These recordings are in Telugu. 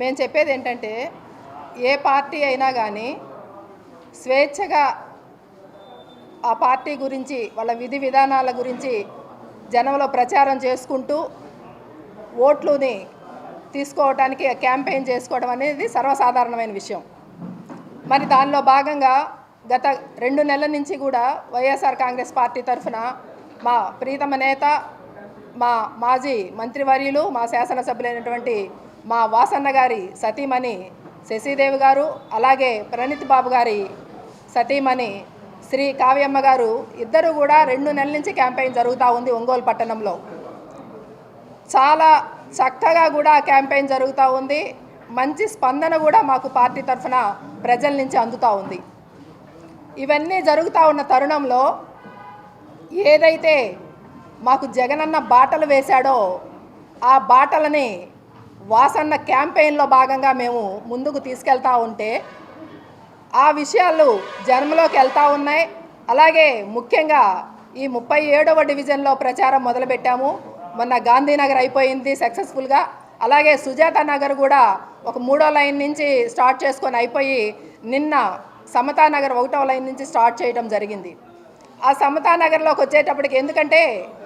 మేము చెప్పేది ఏంటంటే ఏ పార్టీ అయినా కానీ స్వేచ్ఛగా ఆ పార్టీ గురించి వాళ్ళ విధి విధానాల గురించి జనంలో ప్రచారం చేసుకుంటూ ఓట్లుని తీసుకోవడానికి క్యాంపెయిన్ చేసుకోవడం అనేది సర్వసాధారణమైన విషయం. మరి దానిలో భాగంగా గత రెండు నెలల నుంచి కూడా వైఎస్ఆర్ కాంగ్రెస్ పార్టీ తరఫున మా ప్రీతమ నేత మా మాజీ మంత్రివర్యులు మా శాసనసభ్యులైనటువంటి మా వాసన్న గారి సతీమణి శశిదేవి గారు అలాగే ప్రణీత్ బాబు గారి సతీమణి శ్రీ కావ్యమ్మ గారు ఇద్దరు కూడా రెండు నెలల నుంచి క్యాంపెయిన్ జరుగుతూ ఉంది ఒంగోలు పట్టణంలో. చాలా చక్కగా కూడా క్యాంపెయిన్ జరుగుతూ ఉంది. మంచి స్పందన కూడా మాకు పార్టీ తరఫున ప్రజల నుంచి అందుతూ ఉంది. ఇవన్నీ జరుగుతూ ఉన్న తరుణంలో ఏదైతే మాకు జగనన్న బాటలు వేశాడో ఆ బాటలని వాసన్న క్యాంపెయిన్లో భాగంగా మేము ముందుకు తీసుకెళ్తా ఉంటే ఆ విషయాలు జన్మలోకి వెళ్తూ ఉన్నాయి. అలాగే ముఖ్యంగా ఈ ముప్పై ఏడవ డివిజన్లో ప్రచారం మొదలుపెట్టాము. మొన్న గాంధీనగర్ అయిపోయింది సక్సెస్ఫుల్గా. అలాగే సుజాత నగర్ కూడా ఒక మూడో లైన్ నుంచి స్టార్ట్ చేసుకొని అయిపోయి నిన్న సమతానగర్ ఒకటో లైన్ నుంచి స్టార్ట్ చేయడం జరిగింది. ఆ సమతానగర్లోకి వచ్చేటప్పటికి ఎందుకంటే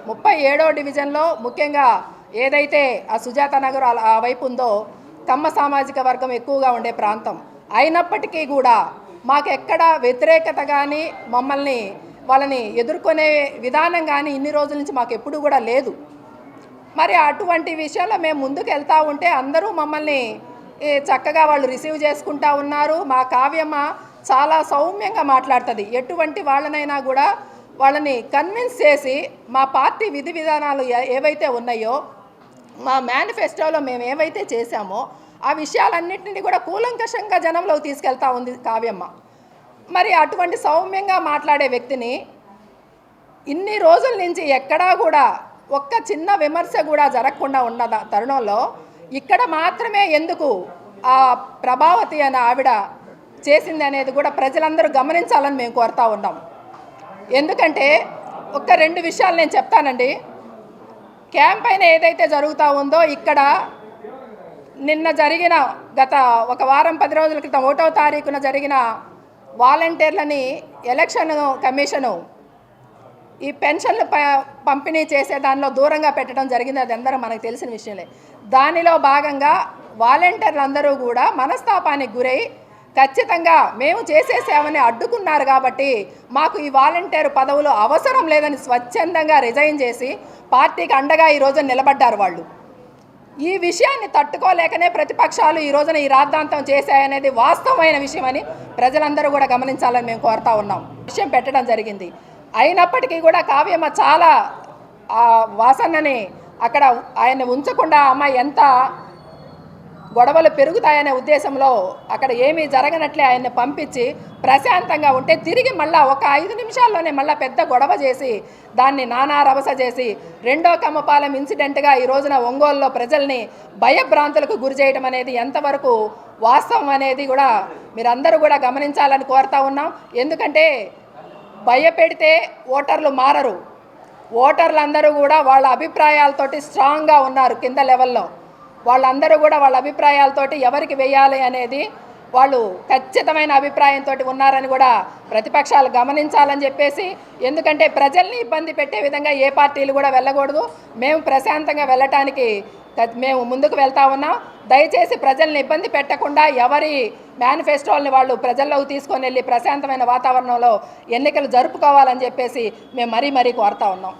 ముప్పై ఏడో డివిజన్లో ముఖ్యంగా ఏదైతే ఆ సుజాత నగర్ ఆ- ఆ వైపు ఉందో కమ్మ సామాజిక వర్గం ఎక్కువగా ఉండే ప్రాంతం. అయినప్పటికీ కూడా మాకు ఎక్కడ వ్యతిరేకత కానీ మమ్మల్ని వాళ్ళని ఎదుర్కొనే విధానం కానీ ఇన్ని రోజుల నుంచి మాకు ఎప్పుడు కూడా లేదు. మరి అటువంటి విషయంలో మేము ముందుకు వెళ్తూ ఉంటే అందరూ మమ్మల్ని చక్కగా వాళ్ళు రిసీవ్ చేసుకుంటా ఉన్నారు. మా కావ్యమ్మ చాలా సౌమ్యంగా మాట్లాడుతుంది. ఎటువంటి వాళ్ళనైనా కూడా వాళ్ళని కన్విన్స్ చేసి మా పార్టీ విధి విధానాలు ఏవైతే ఉన్నాయో మా మేనిఫెస్టోలో మేము ఏవైతే చేశామో ఆ విషయాలన్నింటినీ కూడా కూలంకషంగా జనంలోకి తీసుకెళ్తా ఉంది కావ్యమ్మ. మరి అటువంటి సౌమ్యంగా మాట్లాడే వ్యక్తిని ఇన్ని రోజుల నుంచి ఎక్కడా కూడా ఒక్క చిన్న విమర్శ కూడా జరగకుండా ఉన్న తరుణంలో ఇక్కడ మాత్రమే ఎందుకు ఆ ప్రభావతి అనే ఆవిడ చేసింది అనేది కూడా ప్రజలందరూ గమనించాలని మేము కోరుతా ఉన్నాం. ఎందుకంటే ఒక్క రెండు విషయాలు నేను చెప్తానండి. క్యాంప్ అయిన ఏదైతే జరుగుతూ ఉందో ఇక్కడ నిన్న జరిగిన గత ఒక వారం పది రోజుల క్రితం ఒకటో తారీఖున జరిగిన వాలంటీర్లని ఎలక్షన్ కమిషను ఈ పెన్షన్లు ప పంపిణీ చేసే దానిలో దూరంగా పెట్టడం జరిగింది. అది అందరూ మనకు తెలిసిన విషయమే. దానిలో భాగంగా వాలంటీర్లు అందరూ కూడా మనస్తాపానికి గురై ఖచ్చితంగా మేము చేసే సేవని అడ్డుకున్నారు కాబట్టి మాకు ఈ వాలంటీర్ పదవులు అవసరం లేదని స్వచ్ఛందంగా రిజైన్ చేసి పార్టీకి అండగా ఈరోజు నిలబడ్డారు వాళ్ళు. ఈ విషయాన్ని తట్టుకోలేకనే ప్రతిపక్షాలు ఈ రోజున ఈ రాద్ధాంతం చేశాయనేది వాస్తవమైన విషయమని ప్రజలందరూ కూడా గమనించాలని మేము కోరుతా ఉన్నాం. విషయం పెట్టడం జరిగింది. అయినప్పటికీ కూడా కావ్యమ్మ చాలా వాసనని వాసన్నని అక్కడ ఆయన్ని ఉంచకుండా ఆ అమ్మాయి ఎంత గొడవలు పెరుగుతాయనే ఉద్దేశంలో అక్కడ ఏమీ జరగనట్లే ఆయన్ని పంపించి ప్రశాంతంగా ఉంటే తిరిగి మళ్ళా ఒక ఐదు నిమిషాల్లోనే మళ్ళీ పెద్ద గొడవ చేసి దాన్ని నానా రభస చేసి రెండో కమ్మపాలెం ఇన్సిడెంట్గా ఈ రోజున ఒంగోలులో ప్రజల్ని భయభ్రాంతులకు గురి చేయడం అనేది ఎంతవరకు వాస్తవం అనేది కూడా మీరందరూ కూడా గమనించాలని కోరుతా ఉన్నాం. ఎందుకంటే భయపెడితే ఓటర్లు మారరు. ఓటర్లందరూ కూడా వాళ్ళ అభిప్రాయాలతోటి స్ట్రాంగ్గా ఉన్నారు కింద లెవెల్లో. వాళ్ళందరూ కూడా వాళ్ళ అభిప్రాయాలతోటి ఎవరికి వేయాలి అనేది వాళ్ళు ఖచ్చితమైన అభిప్రాయంతో ఉన్నారని కూడా ప్రతిపక్షాలు గమనించాలని చెప్పేసి ఎందుకంటే ప్రజల్ని ఇబ్బంది పెట్టే విధంగా ఏ పార్టీలు కూడా వెళ్ళకూడదు. మేము ప్రశాంతంగా వెళ్ళటానికి మేము ముందుకు వెళ్తా ఉన్నాం. దయచేసి ప్రజల్ని ఇబ్బంది పెట్టకుండా ఎవరి మేనిఫెస్టోల్ని వాళ్ళు ప్రజల్లోకి తీసుకొని వెళ్ళి ప్రశాంతమైన వాతావరణంలో ఎన్నికలు జరుపుకోవాలని చెప్పేసి మేము మరీ మరీ కోరుతా ఉన్నాం.